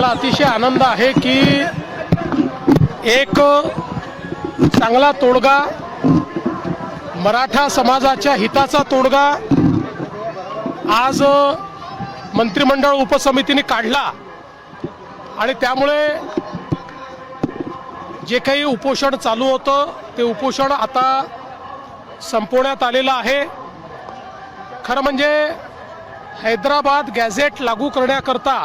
मला अतिशय आनंद आहे की एक चांगला तोडगा मराठा समाजाच्या हिताचा तोडगा आज मंत्रिमंडळ उपसमितीने काढला. आणि त्यामुळे जे काही उपोषण चालू होतं ते उपोषण आता संपवण्यात आलेलं आहे. खरं म्हणजे हैदराबाद गॅझेट लागू करण्याकरता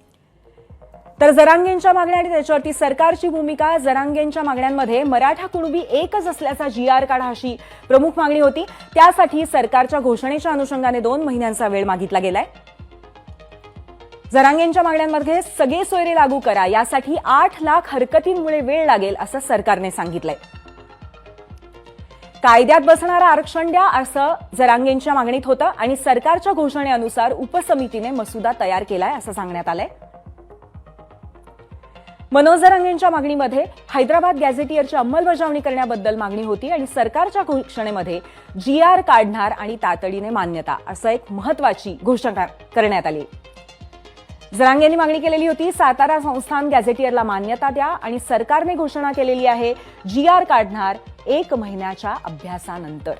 तर जरांगेंच्या मागण्या आणि त्याच्यावरती सरकारची भूमिका जरांगेंच्या मागण्यांमध्ये मराठा कुणबी एकच असल्याचा जी आर काढा अशी प्रमुख मागणी होती. त्यासाठी सरकारच्या घोषणेच्या अनुषंगाने दोन महिन्यांचा वेळ मागितला गेलाय. जरांगेंच्या मागण्यांमध्ये सगळे सोयरे लागू करा यासाठी आठ लाख हरकतींमुळे वेळ लागेल असं सरकारने सांगितलंय. कायद्यात बसणारं आरक्षण द्या असं जरांगेंच्या मागणीत होतं आणि सरकारच्या घोषणेनुसार उपसमितीने मसुदा तयार केलाय असं सांगण्यात आलंय. मनोज जरांगेंच्या मागणीमध्ये हैदराबाद गॅझेटियरची अंमलबजावणी करण्याबद्दल मागणी होती आणि सरकारच्या घोषणेमध्ये जी आर काढणार आणि तातडीने मान्यता असं एक महत्वाची घोषणा करण्यात आली. जरांगेंनी मागणी केलेली होती सातारा संस्थान गॅझेटियरला मान्यता द्या आणि सरकारने घोषणा केलेली आहे जी आर काढणार एक महिन्याच्या अभ्यासानंतर.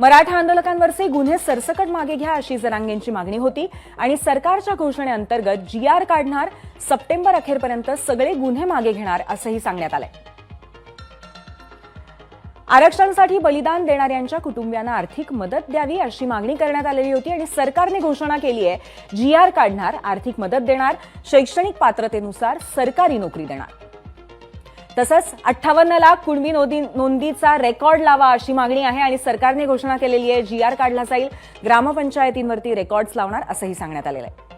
मराठा आंदोलकांवरचे गुन्हे सरसकट मागे घ्या अशी जरांगेंची मागणी होती. आणि सरकारच्या घोषणेअंतर्गत जी आर काढणार सप्टेंबर अखेरपर्यंत सगळे गुन्हे मागे घेणार असंही सांगण्यात आलंय. आरक्षणासाठी बलिदान देणाऱ्यांच्या कुटुंबियांना आर्थिक मदत द्यावी अशी मागणी करण्यात आलेली होती आणि सरकारने घोषणा केली आहे जी आर काढणार आर्थिक मदत देणार शैक्षणिक पात्रतेनुसार सरकारी नोकरी देणार. तसंच अठ्ठावन्न लाख कुणबी नोंदी नोंदीचा रेकॉर्ड लावा अशी मागणी आहे आणि सरकारने घोषणा केलेली आहे जी आर काढला जाईल ग्रामपंचायतींवरती रेकॉर्ड्स लावणार असंही सांगण्यात आलेलं आहे.